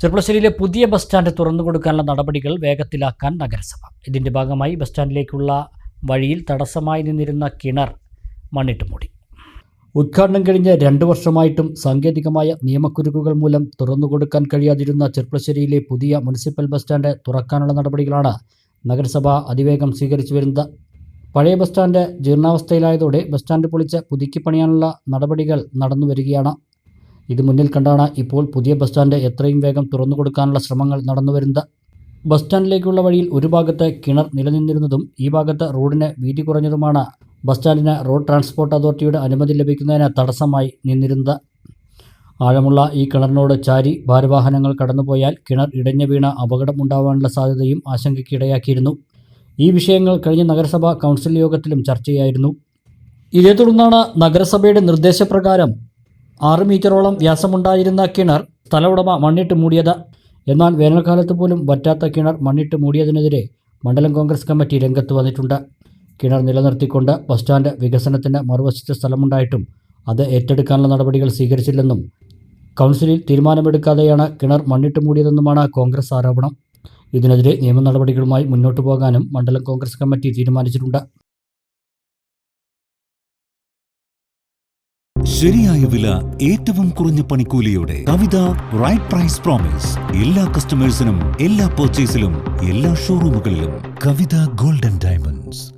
ചെർപ്പളശ്ശേരിയിലെ പുതിയ bus stand തുറന്നു കൊടുക്കാനുള്ള നടപടികൾ വേഗത്തിലാക്കാൻ നഗരസഭ. ഇതിന്റെ ഭാഗമായി ബസ് സ്റ്റാൻഡിലേക്കുള്ള വഴിയിൽ തടസ്സമായി നിന്നിരുന്ന കിണർ മണ്ണിട്ട് മൂടി. ഉദ്ഘാടനം കഴിഞ്ഞ രണ്ട് വർഷമായിട്ടും സാങ്കേതികമായ നിയമക്കുരുക്കുകൾ മൂലം തുറന്നു കൊടുക്കാൻ കഴിയാതിരുന്ന ചെർപ്പളശ്ശേരിയിലെ പുതിയ മുനിസിപ്പൽ ബസ് സ്റ്റാൻഡ് തുറക്കാനുള്ള നടപടികളാണ് നഗരസഭ അതിവേഗം സ്വീകരിച്ചു വരുന്നത്. പഴയ ബസ് സ്റ്റാൻഡ് ജീർണാവസ്ഥയിലായതോടെ ബസ് സ്റ്റാൻഡ് പൊളിച്ച് പുതുക്കി പണിയാനുള്ള നടപടികൾ നടന്നു വരികയാണ് ഇത് മുന്നിൽ കണ്ടാണ് ഇപ്പോൾ പുതിയ ബസ് സ്റ്റാൻഡ് എത്രയും വേഗം തുറന്നു കൊടുക്കാനുള്ള ശ്രമങ്ങൾ നടന്നുവരുന്നത് ബസ് സ്റ്റാൻഡിലേക്കുള്ള വഴിയിൽ ഒരു ഭാഗത്ത് കിണർ നിലനിന്നിരുന്നതും ഈ ഭാഗത്ത് റോഡിന് വീതി കുറഞ്ഞതുമാണ്. ബസ് സ്റ്റാൻഡിന് റോഡ് ട്രാൻസ്പോർട്ട് അതോറിറ്റിയുടെ അനുമതി ലഭിക്കുന്നതിന് തടസ്സമായി നിന്നിരുന്നത്. ആഴമുള്ള ഈ കിണറിനോട് ചാരി ഭാരവാഹനങ്ങൾ കടന്നുപോയാൽ കിണർ ഇടഞ്ഞു വീണ അപകടം ഉണ്ടാവാനുള്ള സാധ്യതയും ആശങ്കയ്ക്കിടയാക്കിയിരുന്നു. ഈ വിഷയങ്ങൾ കഴിഞ്ഞ നഗരസഭാ കൗൺസിൽ യോഗത്തിലും ചർച്ചയായിരുന്നു. ഇതേ തുടർന്നാണ് നഗരസഭയുടെ നിർദ്ദേശപ്രകാരം ആറ് മീറ്ററോളം വ്യാസമുണ്ടായിരുന്ന കിണർ സ്ഥലവുടമ മണ്ണിട്ട് മൂടിയത്. എന്നാൽ വേനൽക്കാലത്ത് പോലും വറ്റാത്ത കിണർ മണ്ണിട്ട് മൂടിയതിനെതിരെ മണ്ഡലം കോൺഗ്രസ് കമ്മിറ്റി രംഗത്ത് വന്നിട്ടുണ്ട്. കിണർ നിലനിർത്തിക്കൊണ്ട് ബസ് സ്റ്റാൻഡ് വികസനത്തിന് മറുവശത്ത് സ്ഥലമുണ്ടായിട്ടും അത് ഏറ്റെടുക്കാനുള്ള നടപടികൾ സ്വീകരിച്ചില്ലെന്നും കൗൺസിലിൽ തീരുമാനമെടുക്കാതെയാണ് കിണർ മണ്ണിട്ട് മൂടിയതെന്നുമാണ് കോൺഗ്രസ് ആരോപണം. ഇതിനെതിരെ നിയമ നടപടികളുമായി മുന്നോട്ടു പോകാനും മണ്ഡലം കോൺഗ്രസ് കമ്മിറ്റി തീരുമാനിച്ചിട്ടുണ്ട്. ശരിയായ വില ഏറ്റവും കുറഞ്ഞ പണിക്കൂലിയോടെ കവിത റൈറ്റ് പ്രൈസ് പ്രോമിസ് എല്ലാ കസ്റ്റമേഴ്സിനും എല്ലാ പർച്ചേസിലും എല്ലാ ഷോറൂമുകളിലും കവിത ഗോൾഡൻ ഡയമണ്ട്